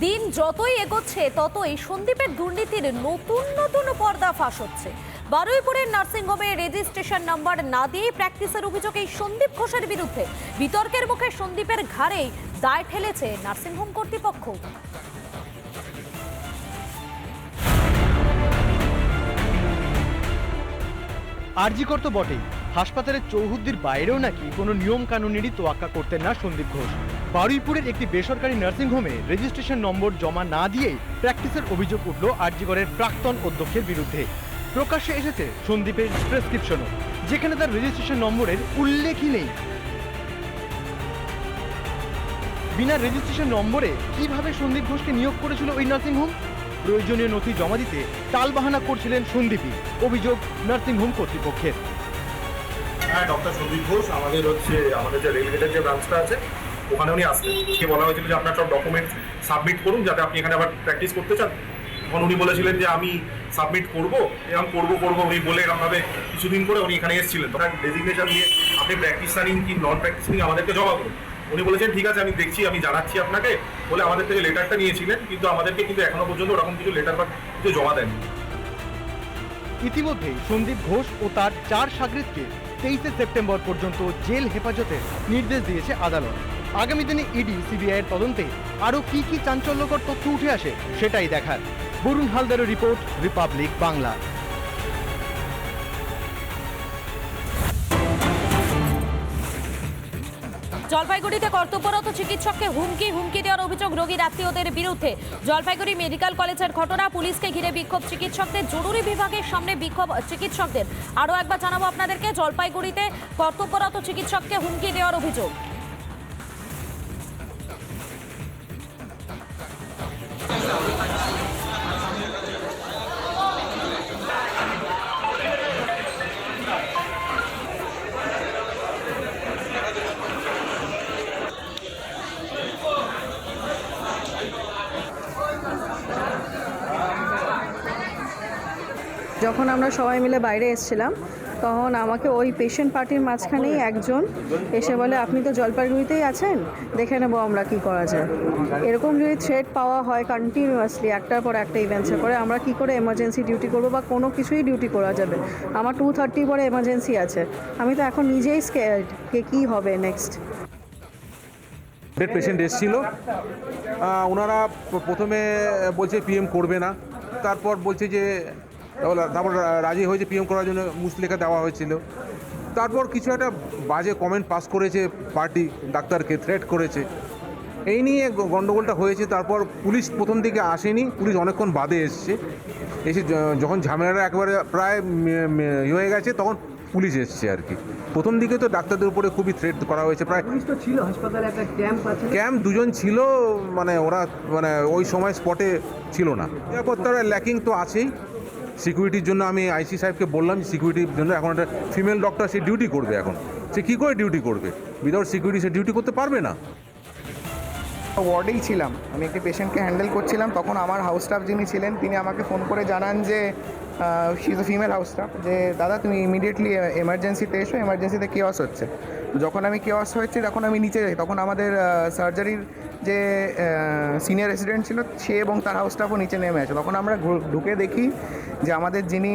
দিন যতই এগোচ্ছে, ততই সন্দীপের দুর্নীতির নতুন নতুন পর্দা ফাঁস হচ্ছে। বারুইপুরের নার্সিংহোমে রেজিস্ট্রেশন নাম্বার না দিয়ে প্র্যাকটিসের অভিযোগ এই সন্দীপ ঘোষের বিরুদ্ধে। বিতর্কের মুখে সন্দীপের ঘাড়েই দায় ঠেলেছে নার্সিংহোম কর্তৃপক্ষ। আরজিকর তো বটেই। হাসপাতালের চৌহদ্দির বাইরেও নাকি কোনো নিয়ম কানুনেরই তোয়াক্কা করতেন না সন্দীপ ঘোষ। বারুইপুরের একটি বেসরকারি নার্সিংহোমে রেজিস্ট্রেশন নম্বর জমা না দিয়েই প্র্যাকটিসের অভিযোগ উঠল আরজিকরের প্রাক্তন অধ্যক্ষের বিরুদ্ধে। প্রকাশ্যে এসেছে সন্দীপের প্রেসক্রিপশনও, যেখানে তার রেজিস্ট্রেশন নম্বরের উল্লেখই নেই। বিনা রেজিস্ট্রেশন নম্বরে কীভাবে সন্দীপ ঘোষকে নিয়োগ করেছিল ওই নার্সিংহোম প্রয়োজনীয় নথি জমা দিতে টালবাহানা করছিলেন সন্দীপই অভিযোগ নার্সিংহোম কর্তৃপক্ষের। হ্যাঁ ডক্টর সন্দীপ ঘোষ, আমাদের হচ্ছে, আমাদের যে রেলগেটের যে ব্রাঞ্চটা আছে, ওখানে উনি আসতেন সে বলা হয়েছিল যে আপনার সব ডকুমেন্ট সাবমিট করুন, যাতে আপনি এখানে আবার প্র্যাকটিস করতে চান। তখন উনি বলেছিলেন যে, আমি সাবমিট করব, এরকম করব করব। উনি বলে এরকমভাবে কিছুদিন করে উনি এখানে এসেছিলেন। তখন ডেজিগনেশন দিয়ে আপনি প্র্যাকটিসারিং কি নন প্র্যাকটিসিং আমাদেরকে জমা করুন। উনি বলেছেন, ঠিক আছে, আমি দেখছি, আমি জানাচ্ছি আপনাকে। বলে আমাদের থেকে লেটারটা নিয়েছিলেন, কিন্তু আমাদেরকে কিন্তু এখনও পর্যন্ত ওরকম কিছু লেটার বা কিছু জমা দেননি। ইতিমধ্যেই সন্দীপ ঘোষ ও তার চার সাগরিদকে তেইশে সেপ্টেম্বর পর্যন্ত জেল হেফাজতের নির্দেশ দিয়েছে আদালত। আগামী দিনে ইডি সিবিআইয়ের তদন্তে আরও কি কি চাঞ্চল্যকর তথ্য উঠে আসে সেটাই দেখার। বরুণ হালদারের রিপোর্ট, রিপাবলিক বাংলা। জলপাইগুড়িতে কর্তব্যরত চিকিৎসককে হুমকি হুমকি দেওয়ার অভিযোগ রোগীর আত্মীয়দের বিরুদ্ধে। জলপাইগুড়ি মেডিকেল কলেজের ঘটনা, পুলিশকে ঘিরে বিক্ষোভ। চিকিৎসকদের, জরুরি বিভাগের সামনে বিক্ষোভ চিকিৎসকদের। আরও একবার জানাব আপনাদেরকে, জলপাইগুড়িতে কর্তব্যরত চিকিৎসককে হুমকি দেওয়ার অভিযোগ। যখন আমরা সবাই মিলে বাইরে এসেছিলাম, তখন আমাকে ওই পেশেন্ট পার্টির মাঝখানেই একজন এসে বলে, আপনি তো জলপাইগুড়িতেই আছেন? দেখে নেব আমরা কি করা যায়। এরকম যদি থ্রেড পাওয়া হয় কন্টিনিউয়াসলি একটার পর একটা ইভেন্টসে করে আমরা কি করে এমার্জেন্সি ডিউটি করব বা কোনো কিছুই ডিউটি করা যাবে? আমার টু থার্টি পরে এমার্জেন্সি আছে। আমি তো এখন নিজেই স্কেয়ার্ড কে কী হবে নেক্সট পেশেন্ট এসেছিল। ওনারা প্রথমে বলছে পিএম করবে না। তারপর বলছে যে তারপর- তারপর রাজি হয়েছে পিএম করার জন্য মুসলেখা দেওয়া হয়েছিল। তারপর কিছু একটা বাজে কমেন্ট পাস করেছে পার্টি ডাক্তারকে থ্রেট করেছে। এই নিয়ে গ- গন্ডগোলটা হয়েছে তারপর পুলিশ প্রথম দিকে আসেনি পুলিশ অনেকক্ষণ বাদে এসছে। এসে যখন ঝামেলাটা একবারে প্রায় হয়ে গেছে তখন পুলিশ এসছে আর কি। প্রথম দিকে তো ডাক্তারদের উপরে খুবই থ্রেট করা হয়েছে প্রায় ছিল হাসপাতালে একটা ক্যাম্প আছে। ক্যাম্প দুজন ছিল মানে ওরা মানে ওই সময় স্পটে ছিল না। নিরাপত্তার ল্যাকিং তো আছেই। সিকিউরিটির জন্য আমি আইসি সাহেবকে বললাম সিকিউরিটির জন্য এখন একটা ফিমেল ডক্টর সে ডিউটি করবে এখন। সে কী করে ডিউটি করবে? উইদাউট সিকিউরিটি সে ডিউটি করতে পারবে না? ওয়ার্ডেই ছিলাম। আমি একটি পেশেন্টকে হ্যান্ডেল করছিলাম। তখন আমার হাউস স্টাফ যিনি ছিলেন, তিনি আমাকে ফোন করে জানান যে she is female house staff যে, দাদা, তুমি ইমিডিয়েটলি এমার্জেন্সিতে এসো এমার্জেন্সিতে কেওয়াস হচ্ছে। যখন আমি কেওয়াস হচ্ছে তখন আমি নিচে যাই। তখন আমাদের সার্জারির যে সিনিয়র রেসিডেন্ট ছিল, সে এবং তার হাউস স্টাফও নিচে নেমে আছে। তখন আমরা ঢুকে দেখি যে আমাদের যিনি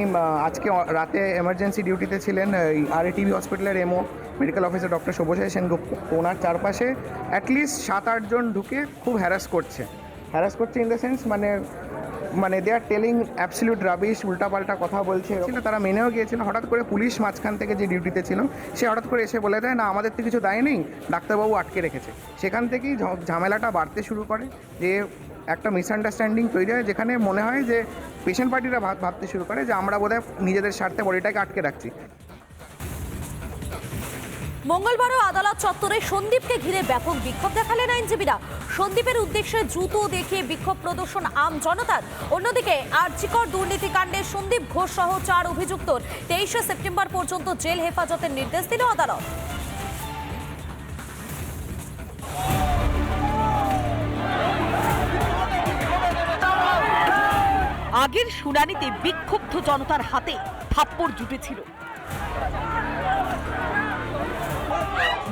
আজকে রাতে এমার্জেন্সি ডিউটিতে ছিলেন আর টিভি হসপিটালের MO medical officer doctor Shubhashai Sengupta. ওনার চারপাশে অ্যাটলিস্ট সাত আটজন ঢুকে খুব হ্যারাস করছে। হ্যারাস করছে ইন দ্য সেন্স মানে মানে they are telling absolute rubbish উল্টাপাল্টা কথা বলছে ছিল তারা মেনেও গিয়েছিল। হঠাৎ করে পুলিশ মাঝখান থেকে যে ডিউটিতে ছিল, সে হঠাৎ করে এসে বলে দেয়, না, আমাদের তো কিছু দায় নেই, ডাক্তারবাবু আটকে রেখেছে। সেখান থেকেই ঝামেলাটা বাড়তে শুরু করে, যে একটা মিসআন্ডারস্ট্যান্ডিং তৈরি হয়, যেখানে মনে হয় যে পেশেন্ট পার্টিরা ভাবতে শুরু করে যে আমরা বোধহয় নিজেদের স্বার্থে বডিটাকে আটকে রাখছি। মঙ্গলবারও আদালত চত্বরে সন্দীপকে ঘিরে ব্যাপক বিক্ষোভ দেখালেন আইনজীবীরা। সন্দীপের উদ্দেশ্যে জুতো দেখিয়ে বিক্ষোভ প্রদর্শন আম জনতার। অন্যদিকে আর্চিকর দুর্নীতিকাণ্ডে সন্দীপ ঘোষ সহ চার অভিযুক্তর তেইশে সেপ্টেম্বর পর্যন্ত জেল হেফাজতের নির্দেশ দিল আদালত। আগের শুনানিতে বিক্ষুব্ধ জনতার হাতে থাপ্পড় জুটেছিল।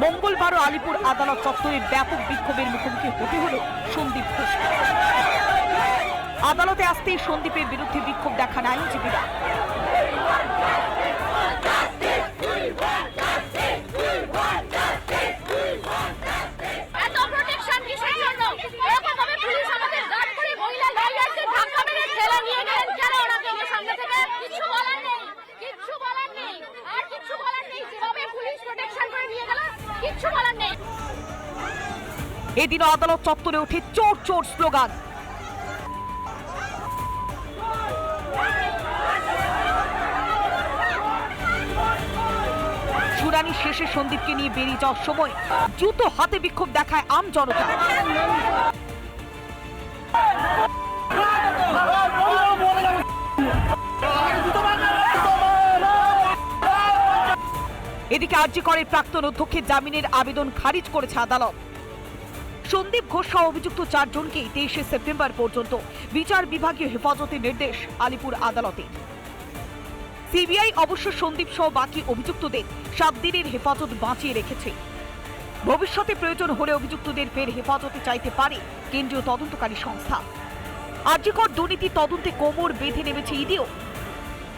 মঙ্গলবারও আলিপুর আদালত চত্বরে ব্যাপক বিক্ষোভের মুখোমুখি হতে হল সন্দীপ ঘোষ। আদালতে আসতেই সন্দীপের বিরুদ্ধে বিক্ষোভ দেখান আইনজীবীরা। এদিনও আদালত চত্বরে ওঠে চোর চোর স্লোগান। শুনানি শেষে সন্দীপকে নিয়ে বেরিয়ে যাওয়ার সময় জুতো হাতে বিক্ষোভ দেখায় আম জনতা। এদিকে আর্জি করে প্রাক্তন অধ্যক্ষের জামিনের আবেদন খারিজ করেছে আদালত। সন্দীপ ঘোষ সহ অভিযুক্ত চারজনকে তেইশে সেপ্টেম্বর পর্যন্ত বিচার বিভাগীয় হেফাজতের নির্দেশ আলিপুর আদালতে। সিবিআই অবশ্য সন্দীপ সহ বাকি অভিযুক্তদের সাত দিনের হেফাজত বাঁচিয়ে রেখেছে। ভবিষ্যতে প্রয়োজন হলে অভিযুক্তদের ফের হেফাজতে চাইতে পারে কেন্দ্রীয় তদন্তকারী সংস্থা। আর্যিকর দুর্নীতি তদন্তে কোমর বেঁধে নেমেছে ইডিও।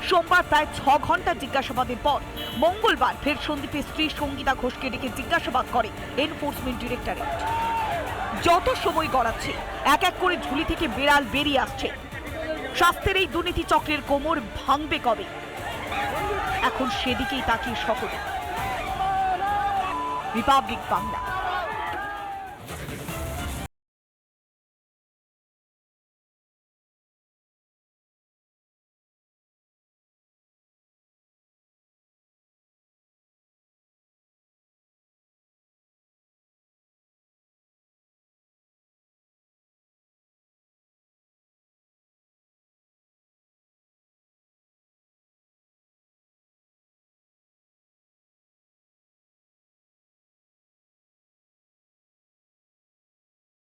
সোমবার প্রায় ছ ঘণ্টা জিজ্ঞাসাবাদের পর মঙ্গলবার ফের সন্দীপের স্ত্রী সঙ্গীতা ঘোষকে ডেকে জিজ্ঞাসাবাদ করে এনফোর্সমেন্ট ডিরেক্টরেট। যত সময় গড়াচ্ছে, এক এক করে ঝুলি থেকে বিড়াল বেরিয়ে আসছে। স্বাস্থ্যের এই দুর্নীতি চক্রের কোমর ভাঙবে কবে? এখন সেদিকেই তাকিয়ে সকলে। রিপাবলিক বাংলা।